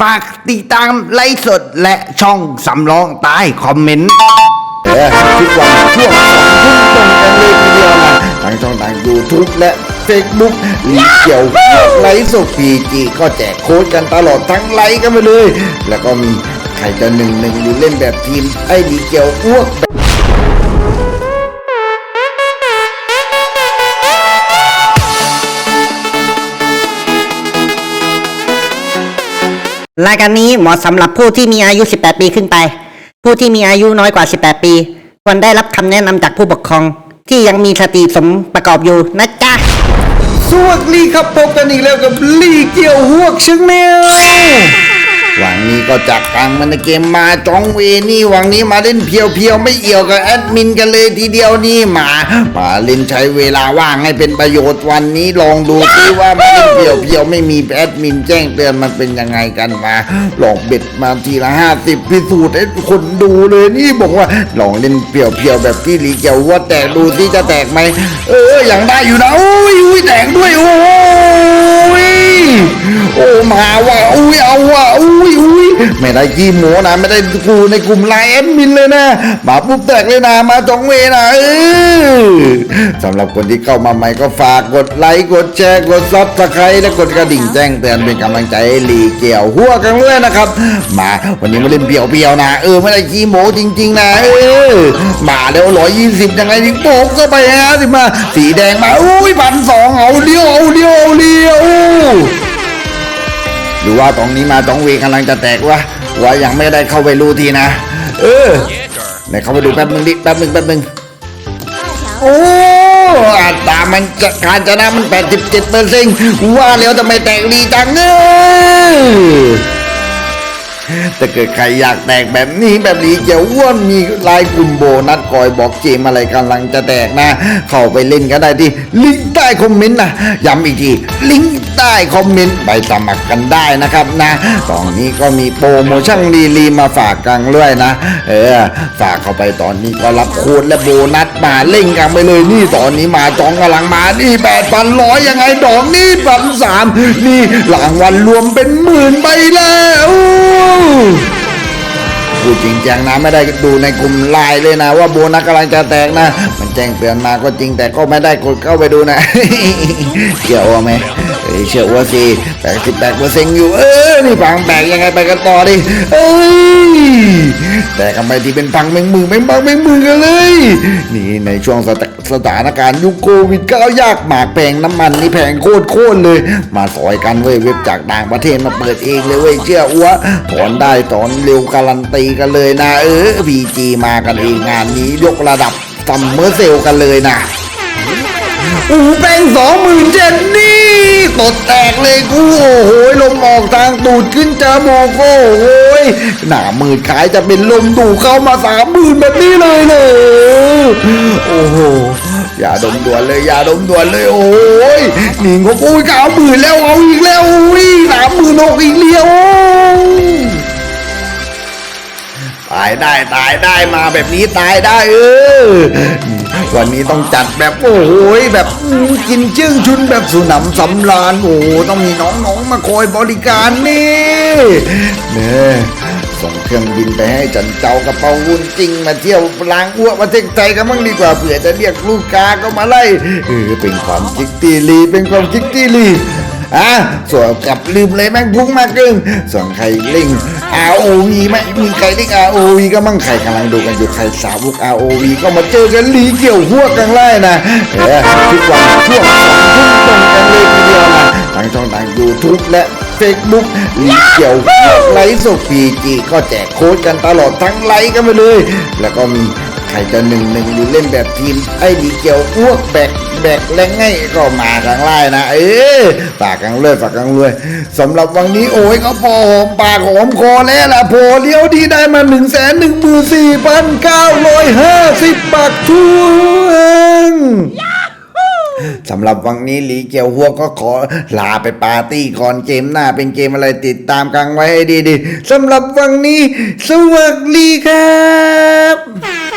ฝากติดตามไลฟ์สดและช่องสำรองใต้คอมเมนต์เออทุกวันช่วงสองทุ่มตรงกันเลยทีเดียวนะทางช่องทาง YouTube และ Facebook ลีเกี่ยวพวกไลฟ์สดพีจีก็แจกโค้ดกันตลอดทั้งไลฟ์กันไปเลย แล้วก็มีใครจะหนึ่งหนึ่งหรือเล่นแบบทีมไอ้ลีเกี่ยวอ้วก รายการนี้เหมาะสำหรับผู้ที่มีอายุ 18 ปีขึ้นไป ผู้ที่มีอายุน้อยกว่า 18 ปี ควรได้รับคำแนะนำจากผู้ปกครอง ที่ยังมีสติสมประกอบอยู่นะจ๊ะ สวัสดีครับพบกันอีกแล้วกับลีเกี่ยวหวกชึงแมว หวังนี้ก็จากกลางมันในเกมมาจองเวนี่หวังนี้มาเล่นเพียวๆ ไม่เอี่ยวกับแอดมินกันเลยทีเดียวนี่มามาเล่นใช้เวลาว่างให้เป็นประโยชน์วันนี้ลองดูซิว่ามาเล่นเพียวๆ ไม่มีแอดมินแจ้งเตือนมันเป็นยังไงกันมาหลอกเบ็ดมาทีละห้าสิบพิสูจน์ให้คนดูเลยนี่บอกว่าลองเล่นเพียวๆ แบบที่ลีเกียวว่าแตกดูที่จะแตกไหมเอออย่างได้อยู่นะอุ้ยอุ้ยแตกด้วยโอ้ยโอ้มาว่ะอุ้ยเอาว่ะอุ้ยอุ้ย ไม่ได้กี้หมูนะไม่ได้กูในกลุ่มไลน์แอดมินเลยนะมาปุ๊บแตกเลยนะมาจองเวนะเออสำหรับคนที่เข้ามาใหม่ก็ฝากกดไลค์กดแชร์กดซับสไครต์และกดกระดิ่งแจ้งเตือนเป็นกำลังใจให้ลีเกี่ยวหัวกันเลยนะครับ มาวันนี้มาเล่นเปียวเปียวๆนะ เออไม่ได้ขี้โมจริง ๆ นะเออมาแล้วร้อยยี่สิบยังไงดิโป๊กก็ไปฮะสิมาสีแดงมาอุ้ยพันสองเอาเดียวเอาเดียวเอาเดียว หรือว่าตรงนี้มาตรงเวกำลังจะแตกวะว่ายังไม่ได้เข้าไปรู้ทีนะ เออไหนเข้าไปดูแป๊บนึงดิแป๊บนึงแป๊บนึงโอ้อัตรามันจะการชนะมัน 87เปอร์เซ็นต์ว่าแล้วทำไมแตกดีจังเออ ถ้าเกิดใครอยากแตกแบบนี้แบบนี้เกี่วอ้วนมีลายกลุ่มโบนัสคอยบอกเกมอะไรกำลังจะแตกนะ เข้าไปเล่นก็ได้ที่ลิงก์ใต้คอมเมนต์นะย้ำอีกทีลิงก์ใต้คอมเมนต์ไปสมัครกันได้นะครับนะตอนนี้ก็มีโปรโมชั่นลีๆมาฝากกันด้วยนะ เออฝากเข้าไปตอนนี้ก็รับโค้ดและโบนัสมาเล่นกันไปเลยนี่ตอนนี้มาจองกำลังมานี่แปดพันร้อยยังไงดอกนี่พันสามนี่รางวัลรวมเป็นหมื่นไปแล้ว จริงจังนะไม่ได้ดูในกลุ่มไลน์เลยนะ ว่าโบนัสกำลังจะแตกนะ มันแจ้งเตือนมาก็จริงแต่ก็ไม่ได้กดเข้าไปดูนะเกี่ยวไหม เฮ้ยเชื่อว่าสิแปดสิบแปดเปอร์เซ็นต์อยู่ เออนี่พังแตกยังไงไปกันต่อดิเอ้ยแต่กันไปที่เป็นพังแมงมือแมงบังแมงมือกันเลย นี่ในช่วงสถสถานการณ์ยุคโควิดก็ยากหมากแพงน้ำมันนี่แพงโคตรโคตรเลย มาสอยกันเว้ยเว็บจากต่างประเทศมาเปิดเองเลยเว้ยเชื่ออ้วถอนได้ถอนเร็วการันตีกันเลยนะ เออพีจีมากันเองงานนี้ยกระดับซัมเมอร์เซลกันเลยนะ อูแปงสองหมื่นเจ็ดนี่ ตดแตกเลยกูโอ้โหลมออกทางตูดขึ้นจมูกโอ้โหหน้ามืดขายจะเป็นลมดูเข้ามาสามหมื่นแบบนี้เลยเลยโอ้โหอย่าดมด่วนเลยอย่าดมด่วนเลยโอ้ยหนิงของกูเก้าหมื่นแล้วเอาอีกแล้วอุ้ยสามหมื่นหกอีกเลี้ยวตายได้ตายได้มาแบบนี้ตายได้เออ วันนี้ต้องจัดแบบโอ้โหแบบกินชื่งชุนแบบสุนำสำราญโอ้ต้องมีน้องๆมาคอยบริการนี่เนี่ยส่งเครื่องบินไปให้จันเจ้ากระเป๋าวุ่นจริงมาเที่ยวล้างอ้วกมาเทกใจกันบ้างดีกว่าเผื่อจะเรียกลูกค้าก็มาไล่เออเป็นความคิดตีลีเป็นความคิดตีลีอะส่วนกลับลืมเลยแม่งพุ่งมากกึ่งส่วนใครเล่ง ROV ไหมมีใครเล่ง ROV ก็มั่งใครกำลังดูกันอยู่ใครสาวก ROV ก็มาเจอกันลีเกี่ยวหัวกันไล่นะเออทุกวันช่วงสองทุ่มตรงกันเลยทีเดียวนะทางช่องทาง YouTube และ Facebook ลีเกี่ยวหัวไลฟ์สดพีจีก็แจกโค้ดกันตลอดทั้งไลฟ์กันไปเลย แล้วก็มีใครจะหนึ่งหนึ่งหรือเล่นแบบทีมไอ้ดีเกียวอ้วกแบกแบกแรงไงก็มาทางไล่นะ เออฝากกังเลยฝากกังเลยสำหรับวันนี้โอ้ยก็พอหอมปากหอมคอแล้วล่ะพอเลี้ยวที่ได้มาหนึ่งแสนหนึ่งหมื่นสี่พันเก้าร้อยห้าสิบบาททวนสำหรับวันนี้หลีเกียวหัวก็ขอลาไปปาร์ตี้ก่อนเกมหน้าเป็นเกมอะไรติดตามกันไว้ให้ดีๆสำหรับวันนี้ สวัสดีครับ